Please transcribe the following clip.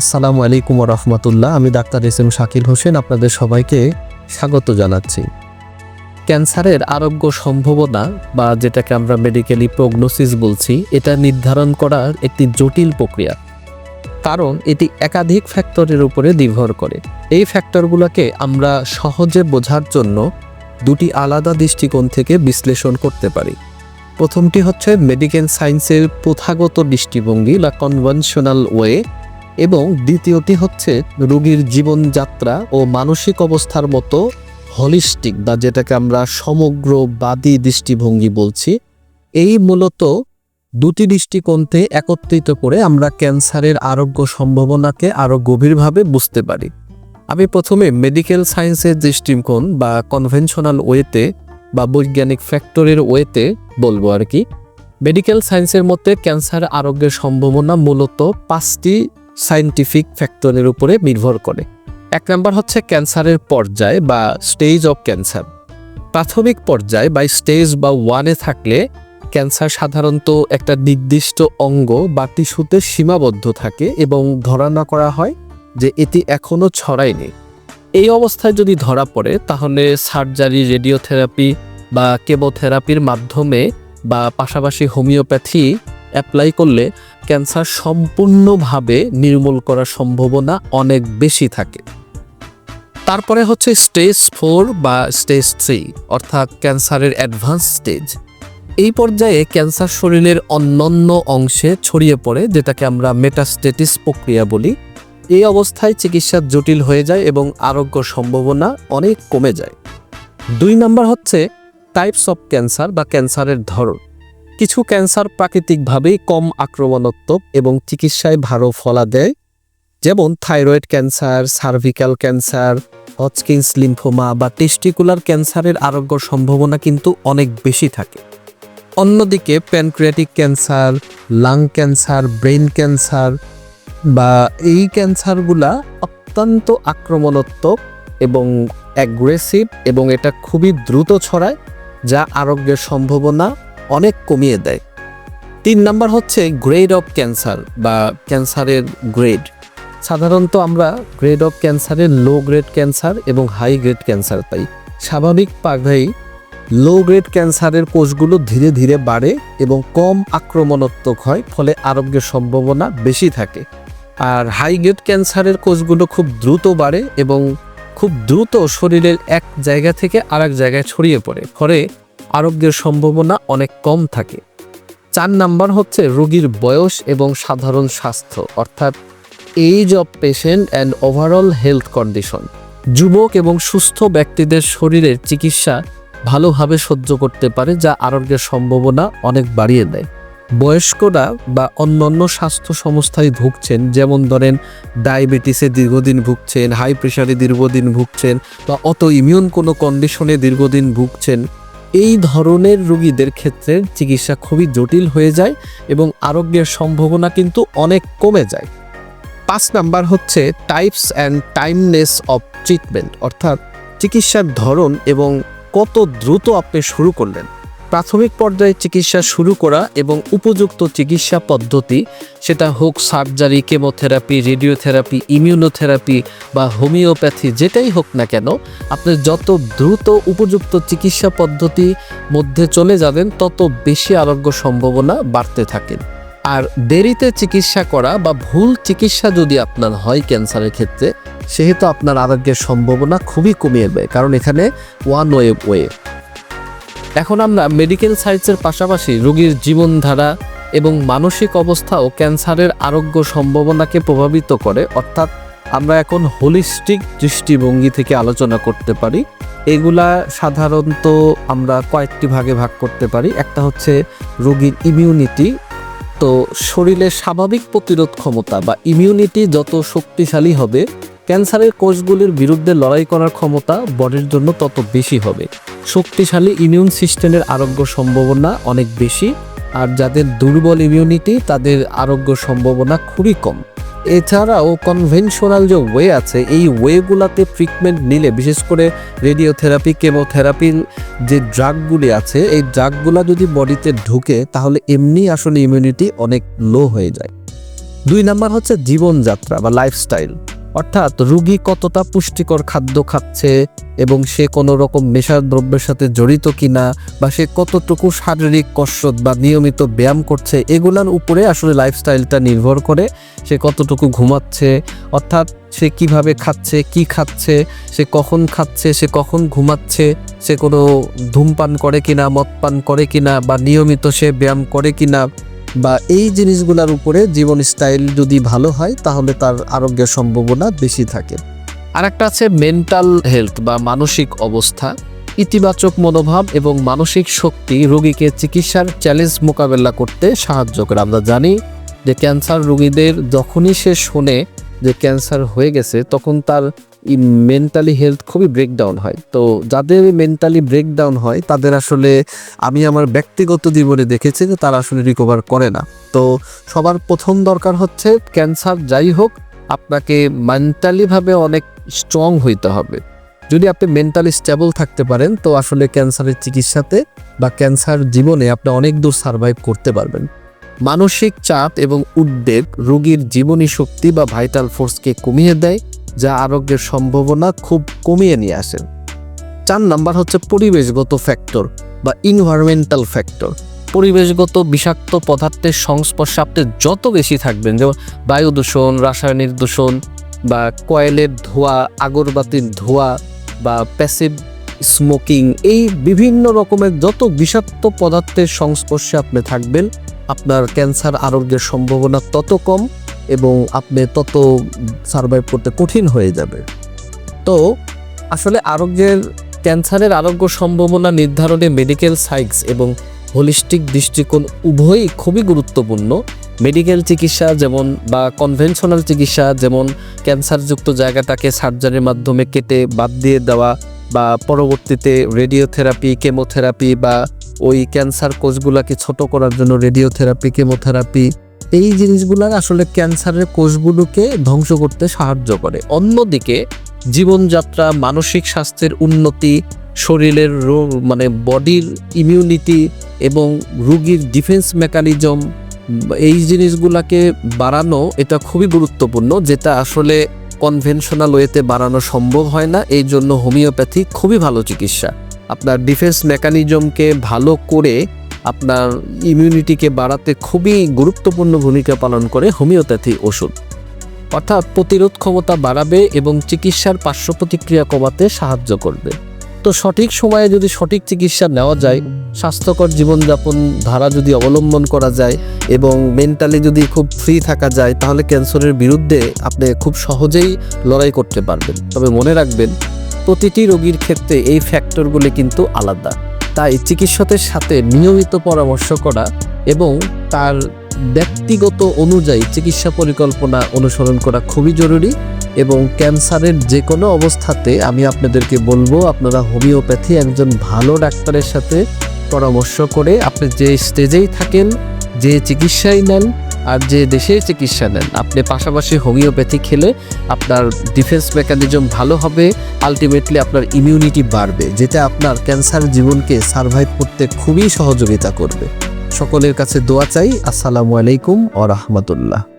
আসসালামু আলাইকুম রহমতুল্লাহ। আমি doctor S M Shakil Hossain, আপনাদের সবাইকে স্বাগত জানাচ্ছি। ক্যান্সারের আরোগ্য সম্ভাবনা বা যেটাকে আমরা মেডিকেলি প্রগনোসিস বলছি, এটা নির্ধারণ করার একটি জটিল প্রক্রিয়া। কারণ এটি একাধিক ফ্যাক্টরের উপরে নির্ভর করে। এই ফ্যাক্টরগুলোকে আমরা সহজে বোঝার জন্য দুটি আলাদা দৃষ্টিকোণ থেকে বিশ্লেষণ করতে পারি। প্রথমটি হচ্ছে মেডিকেল সায়েন্সের প্রথাগত দৃষ্টিভঙ্গি বা কনভেনশনাল ওয়ে এবং দ্বিতীয়টি হচ্ছে রোগীর জীবনযাত্রা ও মানসিক অবস্থার মতো হলিস্টিক বা যেটাকে আমরা সমগ্রবাদী দৃষ্টিভঙ্গি বলছি। এই মূলত দুটি দৃষ্টিকোণতে একত্রিত করে আমরা ক্যান্সারের আরোগ্য সম্ভাবনাকে আরও গভীরভাবে বুঝতে পারি। আমি প্রথমে মেডিকেল সায়েন্সের দৃষ্টিকোণ বা কনভেনশনাল ওয়েতে বা বৈজ্ঞানিক ফ্যাক্টরের ওয়েতে বলব আর কি। মেডিকেল সায়েন্সের মধ্যে ক্যান্সার আরোগ্যের সম্ভাবনা মূলত পাঁচটি সায়েন্টিফিক ফ্যাক্টরের উপরে নির্ভর করে। এক নম্বর হচ্ছে ক্যান্সারের পর্যায় বা স্টেজ অফ ক্যান্সার। প্রাথমিক পর্যায় বা স্টেজ বা ওয়ানে থাকলে ক্যান্সার সাধারণত একটা নির্দিষ্ট অঙ্গ বা টিস্যুতে সীমাবদ্ধ থাকে এবং ধারণা করা হয় যে এটি এখনও ছড়ায়নি। এই অবস্থায় যদি ধরা পড়ে, তাহলে সার্জারি, রেডিওথেরাপি বা কেমোথেরাপির মাধ্যমে বা পাশাপাশি হোমিওপ্যাথি অ্যাপ্লাই করলে ক্যান্সার সম্পূর্ণভাবে নির্মূল করার সম্ভাবনা অনেক বেশি থাকে। তারপরে হচ্ছে স্টেজ ফোর বা স্টেজ থ্রি, অর্থাৎ ক্যান্সারের অ্যাডভান্স স্টেজ। এই পর্যায়ে ক্যান্সার শরীরের অন্যান্য অংশে ছড়িয়ে পড়ে, যেটাকে আমরা মেটাস্টেটিস প্রক্রিয়া বলি। এই অবস্থায় চিকিৎসা জটিল হয়ে যায় এবং আরোগ্য সম্ভাবনা অনেক কমে যায়। দুই নম্বর হচ্ছে টাইপস অফ ক্যান্সার বা ক্যান্সারের ধরন। কিছু ক্যান্সার প্রাকৃতিকভাবেই কম আক্রমণাত্মক এবং চিকিৎসায় ভালো ফলা দেয় যেমন thyroid cancer cervical cancer Hodgkin's lymphoma বা টেস্টিকুলার ক্যান্সারের আরোগ্য সম্ভাবনা কিন্তু অনেক বেশি থাকে। অন্যদিকে pancreatic cancer lung cancer brain cancer বা এই ক্যান্সারগুলা অত্যন্ত আক্রমণাত্মক এবং অ্যাগ্রেসিভ এবং এটা খুবই দ্রুত ছড়ায়, যা আরোগ্যের সম্ভাবনা অনেক কমিয়ে দেয়। তিন নাম্বার হচ্ছে গ্রেড অফ ক্যান্সার বা ক্যান্সারের গ্রেড সাধারণত আমরা গ্রেড অফ ক্যান্সারের লো গ্রেড ক্যান্সার এবং হাই গ্রেড ক্যান্সার পাই। স্বাভাবিক পাঘাই লো গ্রেড ক্যান্সারের কোষগুলো ধীরে ধীরে বাড়ে এবং কম আক্রমণাত্মক হয়, ফলে আরোগ্যের সম্ভাবনা বেশি থাকে। আর হাই গ্রেড ক্যান্সারের কোষগুলো খুব দ্রুত বাড়ে এবং খুব দ্রুত শরীরের এক জায়গা থেকে আরেক জায়গায় ছড়িয়ে পড়ে। ফলে আরোগ্যের সম্ভাবনা অনেক কম থাকে। চার নাম্বার হচ্ছে রোগীর বয়স এবং সাধারণ স্বাস্থ্য, অর্থাৎ age of patient and overall health condition যুবক এবং সুস্থ ব্যক্তিদের শরীরের চিকিৎসা ভালোভাবে সহ্য করতে পারে, যা আরোগ্যের সম্ভাবনা অনেক বাড়িয়ে দেয়। বয়স্করা বা অন্যান্য স্বাস্থ্য সংস্থায় ভুগছেন, যেমন ধরেন ডায়াবেটিসে দীর্ঘদিন ভুগছেন হাই প্রেশারে দীর্ঘদিন ভুগছেন বা অত ইমিউন কোনো কন্ডিশনে দীর্ঘদিন ভুগছেন এই ধরনের রোগীদের ক্ষেত্রে চিকিৎসা খুবই জটিল হয়ে যায় এবং আরোগ্যের সম্ভাবনা কিন্তু অনেক কমে যায়। পাঁচ নাম্বার হচ্ছে types and timeliness of treatment অর্থাৎ চিকিৎসার ধরন এবং কত দ্রুত আপনি শুরু করলেন। প্রাথমিক পর্যায়ে চিকিৎসা শুরু করা এবং উপযুক্ত চিকিৎসা পদ্ধতি, সেটা হোক সার্জারি, কেমোথেরাপি, রেডিওথেরাপি, ইমিউনোথেরাপি বা হোমিওপ্যাথি, যেটাই হোক না কেন, আপনি যত দ্রুত উপযুক্ত চিকিৎসা পদ্ধতি মধ্যে চলে যাবেন, তত বেশি আরোগ্য সম্ভাবনা বাড়তে থাকে। আর দেরিতে চিকিৎসা করা বা ভুল চিকিৎসা যদি আপনার হয় ক্যান্সারের ক্ষেত্রে, সেহেতু আপনার আরোগ্যের সম্ভাবনা খুবই কমিয়ে দেয়, কারণ এখানে ওয়ান ওয়ে ওয়ে এখন আমরা মেডিকেল সায়েন্সের পাশাপাশি রোগীর জীবনধারা এবং মানসিক অবস্থাও ক্যান্সারের আরোগ্য সম্ভাবনাকে প্রভাবিত করে। অর্থাৎ আমরা এখন হোলিস্টিক দৃষ্টিভঙ্গি থেকে আলোচনা করতে পারি। এগুলা সাধারণত আমরা কয়েকটি ভাগে ভাগ করতে পারি। একটা হচ্ছে রোগীর ইমিউনিটি তো শরীরের স্বাভাবিক প্রতিরোধ ক্ষমতা বা ইমিউনিটি যত শক্তিশালী হবে ক্যান্সারের কোষগুলির বিরুদ্ধে লড়াই করার ক্ষমতা বডির জন্য তত বেশি হবে। শক্তিশালী ইমিউন সিস্টেমের আরোগ্য সম্ভাবনা অনেক বেশি, আর যাদের দুর্বল ইমিউনিটি তাদের আরোগ্য সম্ভাবনা খুবই কম। এছাড়াও কনভেনশনাল যে ওয়ে আছে, এই ওয়েগুলাতে ট্রিটমেন্ট নিলে, বিশেষ করে রেডিওথেরাপি কেমোথেরাপির যে ড্রাগগুলি আছে, এই ড্রাগগুলো যদি বডিতে ঢুকে, তাহলে এমনি আসলে ইমিউনিটি অনেক লো হয়ে যায়। দুই নাম্বার হচ্ছে জীবনযাত্রা বা লাইফস্টাইল অর্থাৎ রুগী কতটা পুষ্টিকর খাদ্য খাচ্ছে এবং সে কোনো রকম নেশার দ্রব্যের সাথে জড়িত কিনা বা সে কতটুকু শারীরিক কসরত বা নিয়মিত ব্যায়াম করছে, এগুলার উপরে আসলে লাইফস্টাইলটা নির্ভর করে সে কতটুকু ঘুমাচ্ছে, অর্থাৎ সে কীভাবে খাচ্ছে, কি খাচ্ছে, সে কখন খাচ্ছে, সে কখন ঘুমাচ্ছে, সে কোনো ধূমপান করে কিনা মদ পান করে কিনা বা নিয়মিত সে ব্যায়াম করে কিনা বা এই জিনিসগুলোর উপরে জীবন স্টাইল যদি ভালো হয়, তাহলে তার আরোগ্যের সম্ভাবনা বেশি থাকে। আর একটা আছে মেন্টাল হেলথ বা মানসিক অবস্থা। ইতিবাচক মনোভাব এবং মানসিক শক্তি রোগীকে চিকিৎসার চ্যালেঞ্জ মোকাবেলা করতে সাহায্য করে। আমরা জানি যে ক্যান্সার রোগীদের যখনই সে শোনে যে ক্যান্সার হয়ে গেছে, তখন তার মেন্টালি হেলথ খুবই ব্রেকডাউন হয়। তো যাদের মেন্টালি ব্রেকডাউন হয়, তাদের আসলে আমি আমার ব্যক্তিগত জীবনে দেখেছি যে তারা আসলে রিকভার করে না। তো সবার প্রথম দরকার হচ্ছে ক্যান্সার যাই হোক, আপনাকে মেন্টালিভাবে অনেক স্ট্রং হইতে হবে। যদি আপনি মেন্টালি স্টেবল থাকতে পারেন, তো আসলে ক্যান্সারের চিকিৎসাতে বা ক্যান্সার জীবনে আপনি অনেক দূর সার্ভাইভ করতে পারবেন। মানসিক চাপ এবং উদ্বেগ রোগীর জীবনী শক্তি বা ভাইটাল ফোর্সকে কমিয়ে দেয়। যা আরোগ্যের সম্ভাবনা খুব কমিয়ে নিয়ে আসে। চার নাম্বার হচ্ছে পরিবেশগত ফ্যাক্টর বা ইনভায়রনমেন্টাল ফ্যাক্টর পরিবেশগত বিষাক্ত পদার্থের সংস্পর্শে আপনি যত বেশি থাকবেন, যেমন বায়ু দূষণ, রাসায়নিক দূষণ বা কয়েলের ধোঁয়া, আগরবাতির ধোঁয়া বা প্যাসিভ স্মোকিং এই বিভিন্ন রকমের যত বিষাক্ত পদার্থের সংস্পর্শে আপনি থাকবেন, আপনার ক্যান্সার আরোগ্যের সম্ভাবনা তত কম। এবং আপনি তত সার্ভাইভ করতে কঠিন হয়ে যাবে। তো আসলে আরোগ্যের ক্যান্সারের আরোগ্য সম্ভাবনা নির্ধারণে মেডিকেল সাইন্স এবং হোলিস্টিক দৃষ্টিকোণ উভয়ই খুবই গুরুত্বপূর্ণ। মেডিকেল চিকিৎসা যেমন বা কনভেনশনাল চিকিৎসা যেমন ক্যান্সারযুক্ত জায়গাটাকে সার্জারির মাধ্যমে কেটে বাদ দিয়ে দেওয়া বা পরবর্তীতে রেডিওথেরাপি কেমোথেরাপি বা ওই ক্যান্সার কোষগুলোকে ছোট করার জন্য রেডিওথেরাপি কেমোথেরাপি এই জিনিসগুলো আসলে ক্যান্সারের কোষগুলোকে ধ্বংস করতে সাহায্য করে। অন্যদিকে, জীবনযাত্রা, মানসিক স্বাস্থ্যের উন্নতি, শরীরের রোগ মানে বডির ইমিউনিটি এবং রুগীর ডিফেন্স মেকানিজম এই জিনিসগুলোকে বাড়ানো এটা খুবই গুরুত্বপূর্ণ, যেটা আসলে কনভেনশনাল ওয়েতে বাড়ানো সম্ভব হয় না। এই জন্য হোমিওপ্যাথি খুবই ভালো চিকিৎসা। আপনার ডিফেন্স মেকানিজমকে ভালো করে আপনার ইমিউনিটিকে বাড়াতে খুবই গুরুত্বপূর্ণ ভূমিকা পালন করে হোমিওপ্যাথি ওষুধ। অর্থাৎ প্রতিরোধ ক্ষমতা বাড়াবে এবং চিকিৎসার পার্শ্ব প্রতিক্রিয়া কমাতে সাহায্য করবে। তো সঠিক সময়ে যদি সঠিক চিকিৎসা নেওয়া যায়, স্বাস্থ্যকর জীবনযাপন ধারা যদি অবলম্বন করা যায় এবং মেন্টালি যদি খুব ফ্রি থাকা যায়, তাহলে ক্যান্সারের বিরুদ্ধে আপনি খুব সহজেই লড়াই করতে পারবেন। তবে মনে রাখবেন, প্রতিটি রোগীর ক্ষেত্রে এই ফ্যাক্টরগুলি কিন্তু আলাদা। তাই চিকিৎসকের সাথে নিয়মিত পরামর্শ করা এবং তার ব্যক্তিগত অনুযায়ী চিকিৎসা পরিকল্পনা অনুসরণ করা খুবই জরুরি এবং ক্যান্সারের যে কোনো অবস্থাতে আমি আপনাদেরকে বলব, আপনারা হোমিওপ্যাথি একজন ভালো ডাক্তারের সাথে পরামর্শ করে আপনি যে স্টেজেই থাকেন, যে চিকিৎসাই নেন আর যে দেশে চিকিৎসা নেন, আপনি পাশাপাশি হোমিওপ্যাথি খেলে আপনার ডিফেন্স মেকানিজম ভালো হবে আলটিমেটলি আপনার ইমিউনিটি বাড়বে, যেটা আপনার ক্যান্সার জীবনকে সার্ভাইভ করতে খুবই সহযোগিতা করবে। সকলের কাছে দোয়া চাই। আসসালামু আলাইকুম ও রহমতুল্লাহ।